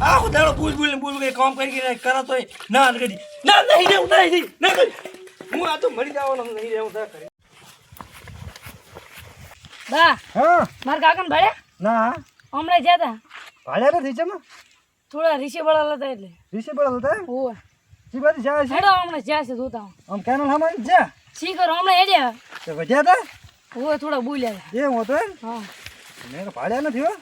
આખો દાડો બુલ ને બુલ કઈ કામ કરી કરો તો ના ન કરી. ના નહીં રહેવું નહીં નહીં. ના કરી. હું આ તો મરી જવાનો નહીં રહેવું ના કરી. બા હા. મારા કાકાને ભાડે? ના. હમણાં જ્યાં તા. ભાડે નથી ચમ થોડા રીસે બળા હતા એટલે. રીસી પડેલો હતા ઓ જી બાજુ જાય છે? હેડો હમણાં જાય છે જોતા આમ કેનલ હમણાં જા શી કરો હમણાં હેડ્યા તો વધ્યા તા? ઓ થોડા બોલ્યા એ હું તો હા. મેં ભાડ્યા નથી હો.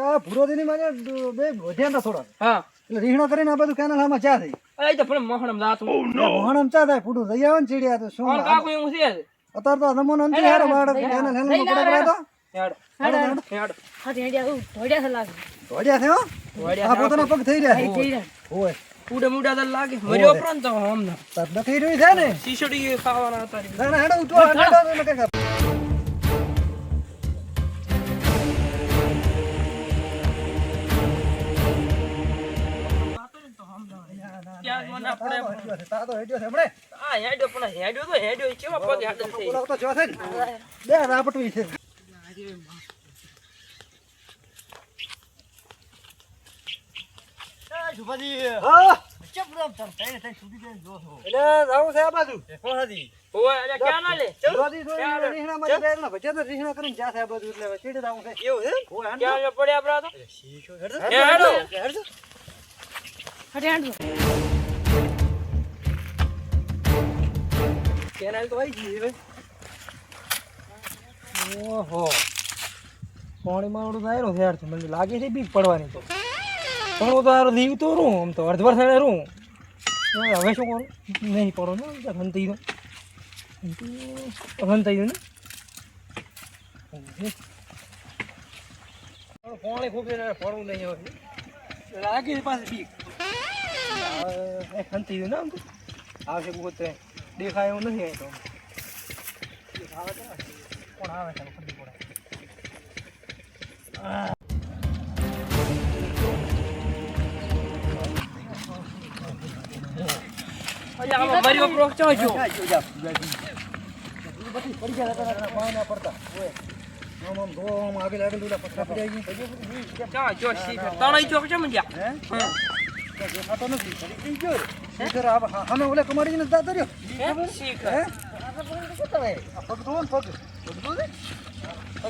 આ ભૂરો દીની માને બે વધ્યા હતા થોડા. હા. એટલે રીહણો કરીને આ બધું કેનલ હામાં ચા થઈ. તો મહણમ ચા થાય ફૂટું. રહી આવે ને ચીડિયા તો શું કોણ કાકુ એવું છે અત્યારે તો નમો નથી યાર બાળક કેનલ હેલ પડે પડે તો? હેડ. હેડો હેડ. હા છે. લાગે છે આ પોતાના પગ થઈ રહ્યા રહ્યા. ઉડે મુડા લાગે. મર્યો પ્રાંત રહ્યું છે ને? શીશડી ખાવાના હતા ના ના હેડો ઉઠો હેડો ને. બે રાપટવી છે. કેનાલ તો આવી ગઈ ઓહો. પાણી માવડું થાય છે. યાર મને લાગે છે બીક પડવાની તો. પણ હું તો યાર દીવ તો રૂ, આમ તો અડધ વર્ષ રૂ. હવે શું કરું? નહીં પડો ને ઘન થઈ ગયું. ગયું ને? પાણી ખૂબ પડવું નહીં હવે. લાગે છે પાસે બીક. ઘન થઈ ગયું ને આમ તો. આવશે બહુ દેખાય એવું નથી તો. કોણ આવે છે ખબર પડે મારી ઉપરો ચો જો પડી ગયા હતા પાણી ના પડતા ઓય આમ આમ ધો આમ આગળ આગળ ઓલા પથરા પડી ચા જો સી તણાઈ ચોક છે મંજ્યા હે તો દેખાતો નથી પડી ગઈ ગયો શીખર આ અમે ઓલે કમાડી ને જતા રહ્યો શીખ હે શું તમે આ પગ ધોવો ને પગ પગ ધોવો ને પગ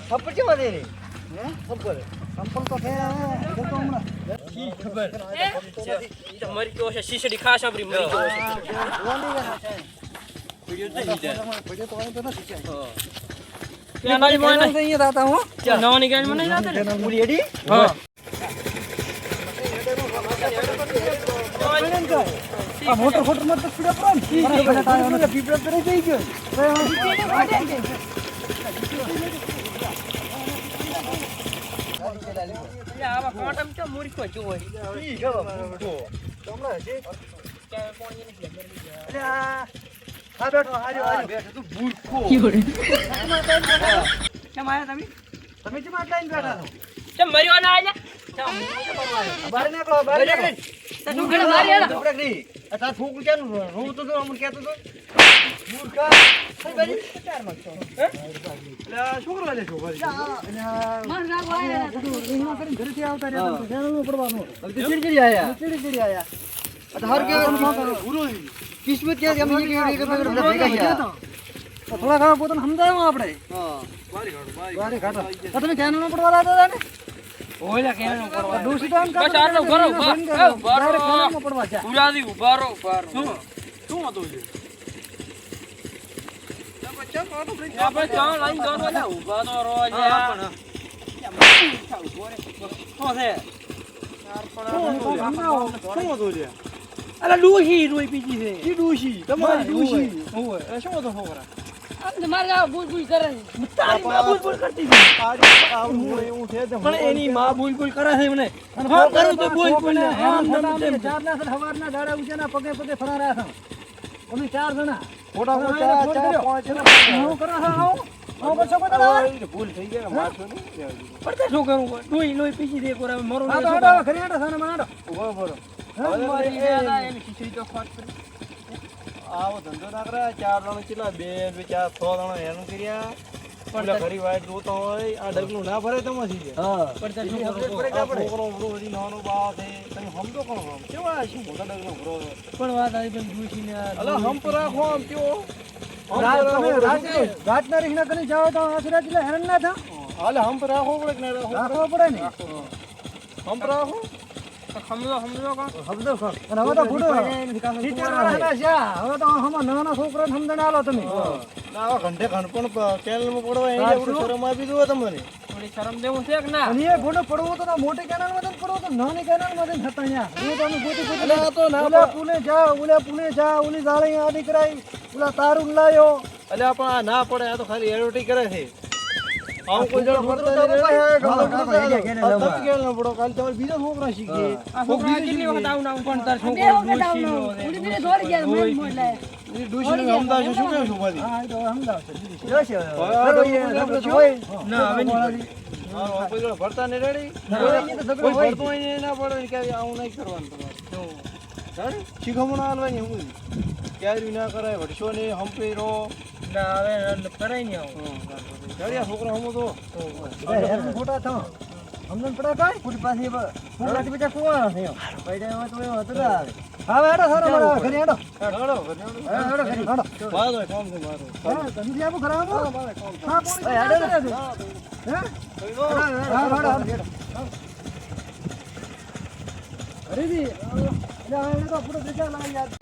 થપ્પડ કેવા દે રે થપ્પડ સંપલ તો છે તો હમણાં ઠીક ખબર ઈ તો મરી મોટર ફોટર મત પીડા પડે ને કરે જઈ ગયો તમે તમે કેમ આટલા આઈને બેઠા છો મર્યો ના આયા બહાર નીકળો બહાર નીકળો તાર છોકરું ક્યાં તો અમને કહેતો તો મૂર્ખા કઈ બાજુ ચાર માંગતો હે એટલે આ છોકરો લે છો બાજુ અને આ માર નાખો આયા રીંગણા કરીને ઘરેથી આવતા રહ્યા તો ઘેરનું પડવાનું ચીડચીડી આયા ચીડચીડી આયા આ કે પૂરો કિસ્મત ક્યાં અમે એક એક એક ભેગા થયા થોડા ઘણા પોતાને સમજાવ્યું આપણે બારી ઘાટો તમે ક્યાં પડવા લાગતા હતા ને ઓલા કેમ કરવા ડોસી તો આમ બસ આટલો પડવા જા ઉડાદી ઊભા રહો શું? શું હતું આપણે ચા લાઈન દોડો એટલે ઊભા તો રહો લ્યા. શું છે? અલા ડૂસી રોઈ બીજી છે. ઈ ડોસી તમારી ડોસી ઓય શું હતો છોકરા? પણ એની માં ભૂલ ભૂલ કરે છે મને કરું તો ભૂલ ભૂલ ને આમ તેમ તેમ. ના દાડા ઉજાના પગે પગે ફરા રહ્યા અમે ચાર જણા. ફોટા ચા ચા પાંચ હું કરો આવો? ભૂલ થઈ ગઈ ને. પડતા શું કરવું હોય? લોહી લોહી દે એક મરો હા, તો શું ઘરે હાડો, સાને માં હાડો. ના એની ખીચડી તો ખાટ કરી. આવો ધંધો ના કરે ચાર જણા કેટલા? બે બે ચાર છ જણા હેરાન કર્યા. પેલા ઘરી વાઈટ રોતો હોય આ ડગલું ના ભરે તો મસી હા. આ છોકરો ઉભરો હજી નાનો બા છે. તમે સમજો કોણ આમ કેવા શું મોટા ડગલો ઉભરો પણ વાત આવી અલા રાખો આમ કેવો? રાત રીંગણા કરી જાઓ તો આખી રાત એટલે હેરાન ના. કે? હાલે હંપ રાખો પડે કે ના પડે? રાખવો પડે? ને. હંપ રાખો. સમજો સમજો સમજો અને હવે તો. હવે આમાં નાના છોકરાને સમજણ આલો તમે. ના ઘંટે પડવા એવડું શરમ આપી દો તમને. થોડી શરમ દેવું છે કે ના? અને એ ભૂંડો પડવો તો ના મોટી કેનાલમાં તો પડવો તો નાની કેનાલમાં તો થતા અહીંયા. એ તો અમે ગોતી ગોતી એટલે તો ના ઓલા પુલે જા ઓલા પુલે જા ઓલી જાળી આ કરાઈ ઓલા તારું લાયો. એટલે પણ આ ના પડે આ તો ખાલી એડવર્ટી કરે છે. આવું કોઈ જણ ફરતો તો ના પડો કાલ તમારે બીજો છોકરો શીખે. છોકરા કેટલી વખત આવું ને પણ તાર છોકરો ને. ઉડી દોડી ગયા મેં મોઢ લાયા. એ ડૂસીને સમજાવે છે, શું કેમ છું બધી? હા, તો. હોય. ના, હવે નહીં ભરતા ને રેડી? કોઈ. ભરતું હોય ના પડે કે આવું નહીં કરવાનું તમારે. જાણે? શીખમણું હાલવાની હું ક્યારે ના કરાય વડશો ને હંપી ના હવે કરાય નહીં આવું જાડિયા છોકરા હું તો ખોટા થા અમને પડા કાય પૂરી પાસે પૂરા થી બીજા કુવા છે પૈડા એમાં તો એવા હતા આવે. હા, હેડો, સારા મારા, ઘરે હેડો. હેડો, હેડો, ઘરે, હેડો. ભાઈ, કામ છે મારું. હા, આપું ઘરે આવો. મારે છે. હા, પોણી હેડો હેડો હે? દો. હેડો, હેડો. હરીજી, એટલે હવે એને તો પૂરો લાવી યાર.